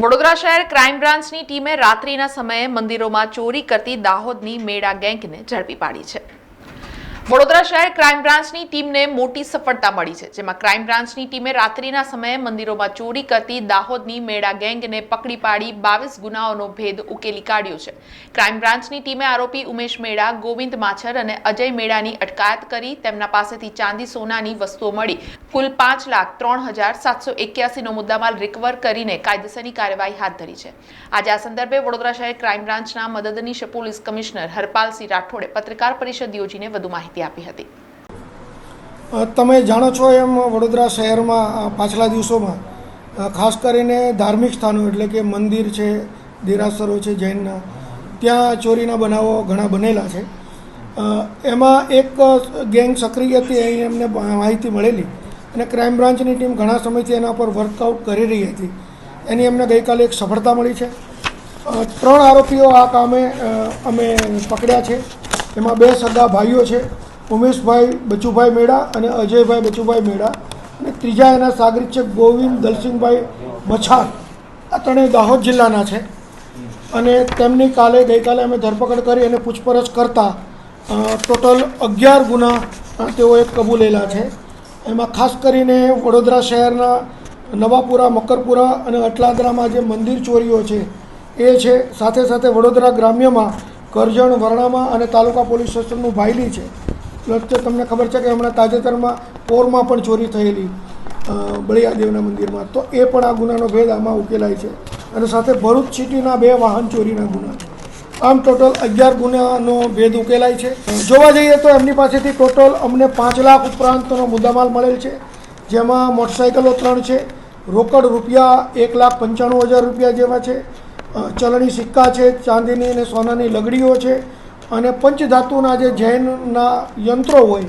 વડોદરા શહેર ક્રાઇમ બ્રાન્ચની ટીમે રાત્રિના સમયે મંદિરોમાં ચોરી કરતી દાહોદની મેળા ગેંગને ઝડપી પાડી છે. વડોદરા શહેર ક્રાઇમ બ્રાન્ચની ટીમને મોટી સફળતા મળી છે, જેમાં ક્રાઇમ બ્રાન્ચની ટીમે રાત્રિના સમયે મંદિરોમાં ચોરી કરતી દાહોદની મેળા ગેંગને પકડી પાડી બાવીસ ગુનાઓનો ભેદ ઉકેલી કાઢ્યો છે. ક્રાઇમ બ્રાન્ચની ટીમે આરોપી ઉમેશ મેળા ગોવિંદ માછર અને અજય મેળાની અટકાયત કરી તેમના પાસેથી ચાંદી સોનાની વસ્તુઓ મળી. કુલ પાંચ લાખ ત્રણ હજાર સાતસો એક્યાસીનો મુદ્દામાલ રિકવર કરીને કાયદેસરની કાર્યવાહી હાથ ધરી છે. આજે આ સંદર્ભે વડોદરા શહેર ક્રાઇમ બ્રાન્ચના મદદનીશ પોલીસ કમિશનર હરપાલસિંહ રાઠોડે પત્રકાર પરિષદ યોજીને વધુ માહિતી આપી હતી. તમે જાણો છો એમ વડોદરા શહેરમાં પાછલા દિવસોમાં ખાસ કરીને ધાર્મિક સ્થાનો એટલે કે મંદિર છે, દેરાસરો છે જૈનના ત્યાં ચોરીના બનાવો ઘણા બનેલા છે. એમાં એક ગેંગ સક્રિય હતી અહીં એમને માહિતી મળેલી અને ક્રાઇમ બ્રાન્ચની ટીમ ઘણા સમયથી એના પર વર્કઆઉટ કરી રહી હતી. એની અમને ગઈકાલે એક સફળતા મળી છે. ત્રણ આરોપીઓ આ કામે અમે પકડ્યા છે. એમાં બે સગા ભાઈઓ છે. ઉમેશભાઈ બચુભાઈ મેળા અને અજયભાઈ બચુભાઈ મેળા અને ત્રીજા એના સાગરિત છે ગોવિંદ દલસિંહભાઈ મછાર આ ત્રણેય દાહોદ જિલ્લાના છે. અને તેમની કાલે ગઈકાલે અમે ધરપકડ કરી અને પૂછપરછ કરતાં ટોટલ અગિયાર ગુના તેઓએ કબૂલેલા છે. એમાં ખાસ કરીને વડોદરા શહેરના નવાપુરા, મકરપુરા અને અટલાદરામાં જે મંદિર ચોરીઓ છે, એ છે. સાથે સાથે વડોદરા ગ્રામ્યમાં કરજણ, વરણામાં અને તાલુકા પોલીસ સ્ટેશનનું ભાયલી છે. વચ્ચે તમને ખબર છે કે હમણાં તાજેતરમાં પોરમાં પણ ચોરી થયેલી બળિયાદેવના મંદિરમાં. તો એ પણ આ ગુનાનો ભેદ આમાં ઉકેલાય છે. અને સાથે ભરૂચ સિટીના બે વાહન ચોરીના ગુના. આમ ટોટલ અગિયાર ગુનાનો ભેદ ઉકેલાય છે. જોવા જઈએ તો એમની પાસેથી ટોટલ અમને પાંચ લાખ ઉપરાંતનો મુદ્દામાલ મળેલ છે. જેમાં મોટરસાઇકલો ત્રણ છે, રોકડ રૂપિયા એક લાખ પંચાણું હજાર રૂપિયા જેવા છે ચલણી સિક્કા છે, ચાંદીની અને સોનાની લગડીઓ છે અને પંચધાતુના જે જૈનના યંત્રો હોય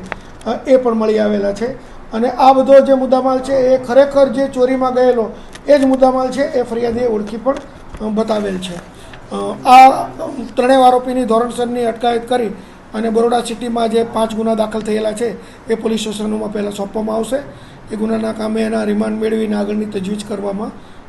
એ પણ મળી આવેલા છે. અને આ બધો જે મુદ્દામાલ છે એ ખરેખર જે ચોરીમાં ગયેલો, એ જ મુદ્દામાલ છે, એ ફરિયાદીએ ઓળખી પણ બતાવેલ છે. આ ત્રણેય આરોપીની ધોરણસરની અટકાયત કરી અને બરોડા સિટીમાં જે પાંચ ગુના દાખલ થયેલા છે, એ પોલીસ સ્ટેશનોમાં પહેલાં સોંપવામાં આવશે. એ ગુનાના કામે એના રિમાન્ડ મેળવીને આગળની તજવીજ કરવામાં